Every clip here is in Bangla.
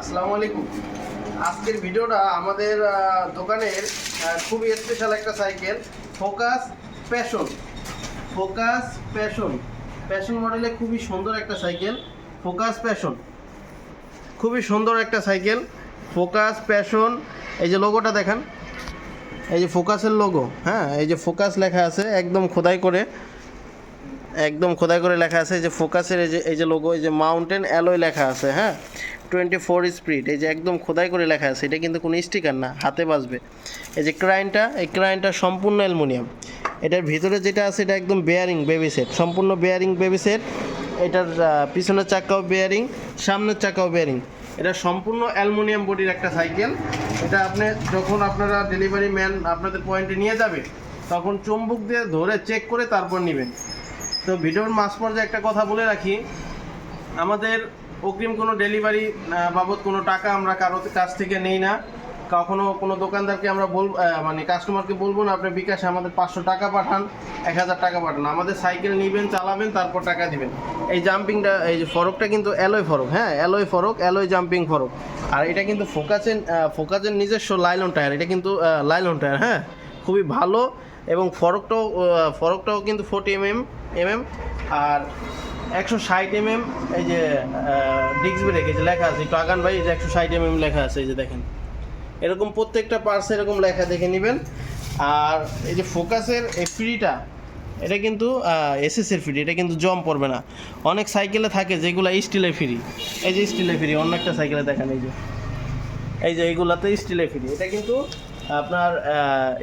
আসসালামু আলাইকুম। আজকের ভিডিওটা আমাদের দোকানের খুবই স্পেশাল একটা cycle focus passion focus passion passion মডেলে খুবই সুন্দর একটা সাইকেল ফোকাস প্যাশন খুবই সুন্দর একটা সাইকেল ফোকাস প্যাশন এই যে লোগোটা দেখান, এই যে ফোকাসের লোগো হ্যাঁ এই যে ফোকাস লেখা আছে, একদম খোদাই করে, একদম খোদাই করে লেখা আছে যে ফোকাসের এই যে এই যে লোগো এই যে মাউন্টেন অ্যালোয় লেখা আছে হ্যাঁ। টোয়েন্টি ফোর স্পিড, এই যে একদম খোদাই করে লেখা আছে, এটা কিন্তু কোনো স্টিকার না, হাতে বাজবে। এই যে ক্রাইনটা, এই ক্রাইনটা সম্পূর্ণ অ্যালুমিনিয়াম। এটার ভিতরে যেটা আছে, এটা একদম বেয়ারিং বেবি সেট সম্পূর্ণ বেয়ারিং বেবি সেট এটার পিছনের চাকাও বেয়ারিং সামনের চাকাও বেয়ারিং এটা সম্পূর্ণ অ্যালুমিনিয়াম বডির একটা সাইকেল এটা আপনি যখন আপনারা ডেলিভারি ম্যান আপনাদের পয়েন্টে নিয়ে যাবে, তখন চুম্বুক দিয়ে ধরে চেক করে তারপর নেবেন। তো ভিডিওর মাঝ পর্যায়ে একটা কথা বলে রাখি, আমাদের অগ্রিম কোনো ডেলিভারি বাবদ কোনো টাকা আমরা কারও কাছ থেকে নেই না। কখনো কোনো দোকানদারকে আমরা বল মানে কাস্টমারকে বলব না, আপনি বিকাশে আমাদের পাঁচশো টাকা পাঠান, এক হাজার টাকা পাঠান। আমাদের সাইকেল নেবেন, চালাবেন, তারপর টাকা দিবেন। এই জাম্পিংটা এই যে ফরকটা কিন্তু অ্যালয় ফরক হ্যাঁ? Alloy fork alloy jumping fork. আর এটা কিন্তু ফোকাসের ফোকাসের নিজস্ব লাইলন টায়ার এটা কিন্তু লাইলন টায়ার হ্যাঁ? খুবই ভালো। এবং ফরকটাও ফরকটাও কিন্তু ফোর্টি এমএম এমএম আর একশো ষাট এমএম, এই যে ডিক্স ব্রেক যে লেখা আছে। একটু আগান ভাই যে একশো ষাট এমএম লেখা আছে, এই যে দেখেন। এরকম প্রত্যেকটা পার্টস এরকম লেখা দেখে নেবেন। আর এই যে ফোকাসের এই ফ্রিটা এটা কিন্তু এসএসের ফ্রি এটা কিন্তু জম পড়বে না। অনেক সাইকেলে থাকে যেগুলো স্টিলের ফ্রি এই যে স্টিলের ফ্রি অন্য একটা সাইকেলে দেখেন, এই যে। এই যে এইগুলাতে স্টিলের ফ্রি এটা কিন্তু আপনার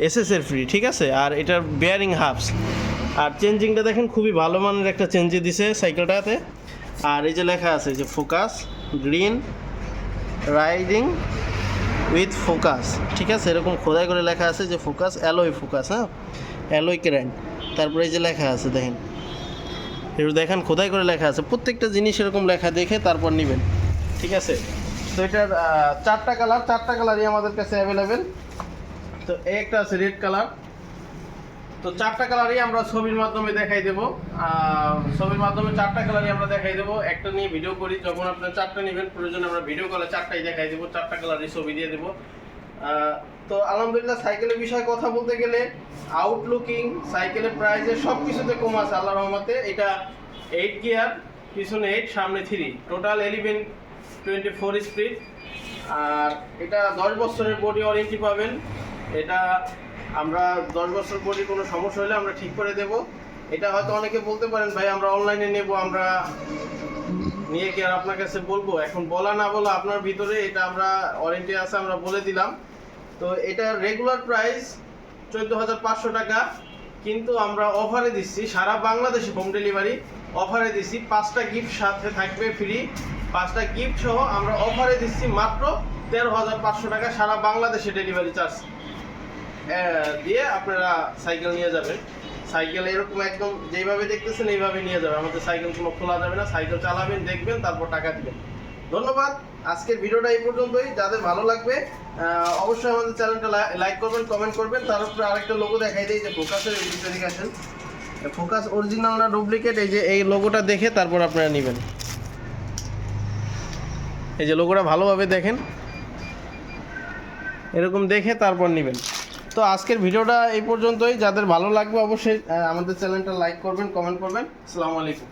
এসএস এর ফ্রি ঠিক আছে? আর এটার বেয়ারিং হাফস আর চেঞ্জিংটা দেখেন, খুবই ভালো মানের একটা চেঞ্জে দিছে সাইকেলটাতে। আর এই যে লেখা আছে যে focus, green, riding with focus. ঠিক আছে? এরকম খোদাই করে লেখা আছে যে ফোকাস অ্যালোই ফোকাস হ্যাঁ? অ্যালোই ক্র্যান্ড তারপরে এই যে লেখা আছে, দেখেন। একটু দেখেন, খোদাই করে লেখা আছে। প্রত্যেকটা জিনিস এরকম লেখা, দেখে তারপর নেবেন। ঠিক আছে? তো এটার চারটা কালার, চারটা কালারই আমাদের কাছে অ্যাভেলেবেল তো একটা আছে রেড কালার তো চারটা কালারই আমরা ছবির মাধ্যমে দেখাই দেবো। ছবির মাধ্যমে চারটা কালারই আমরা দেখাই দেবো। একটা নিয়ে ভিডিও করি, যখন আপনার চারটা নেবেন, প্রয়োজন আমরা ভিডিও কলে চারটাই দেখাই দেবো, চারটা কালারই ছবি দিয়ে দেবো। তো আলহামদুলিল্লাহ সাইকেলের বিষয়ে কথা বলতে গেলে আউটলুকিং সাইকেলের প্রাইসে সব কিছুতে কম আছে আল্লাহ রহমতে। এটা এইট গিয়ার পিছনে এইট সামনে three total eleven twenty four speed আর এটা দশ বছরের বডি ওয়ারেন্টি পাবেন। এটা আমরা দশ বছর বডি কোনো সমস্যা হলে আমরা ঠিক করে দেব। এটা হয়তো অনেকে বলতে পারেন, ভাই, আমরা অনলাইনে নেব, আমরা নিয়ে কি আর আপনার কাছে বলব? এখন বলা না বলা আপনার ভিতরে এটা আমরা ওয়ারেন্টি আছে, আমরা বলে দিলাম। তো এটা রেগুলার প্রাইস চোদ্দ হাজার পাঁচশো টাকা, কিন্তু আমরা অফারে দিচ্ছি, সারা বাংলাদেশে হোম ডেলিভারি অফারে দিচ্ছি, পাঁচটা গিফট সাথে থাকবে ফ্রি পাঁচটা গিফট সহ আমরা অফারে দিচ্ছি মাত্র তেরো হাজার পাঁচশো টাকা, সারা বাংলাদেশে ডেলিভারি চার্জ দিয়ে আপনারা সাইকেল নিয়ে যাবেন। সাইকেল এরকম একদম যেইভাবে দেখতেছেন এইভাবে নিয়ে যাবেন। আমাদের সাইকেল কোনো খোলা যাবে না। সাইকেল চালাবেন, দেখবেন, তারপর টাকা দিবেন। ধন্যবাদ। আজকের ভিডিওটা এই পর্যন্তই। যাদের ভালো লাগবে অবশ্যই আমাদের চ্যানেলটা লাইক করবেন কমেন্ট করবেন। তার উপরে আরেকটা লোগো দেখাই দিই যে ফোকাসের এদিকে আসেন। ফোকাস অরিজিনাল না ডুপ্লিকেট এই যে এই লোগোটা দেখে তারপর আপনারা নেবেন। এই যে লোগোটা ভালোভাবে দেখেন। এরকম দেখে তারপর নেবেন। তো আজকের ভিডিওটা এই পর্যন্তই। যাদের ভালো লাগবে অবশ্যই আমাদের চ্যানেলটা লাইক করবেন কমেন্ট করবেন। আসসালামু আলাইকুম।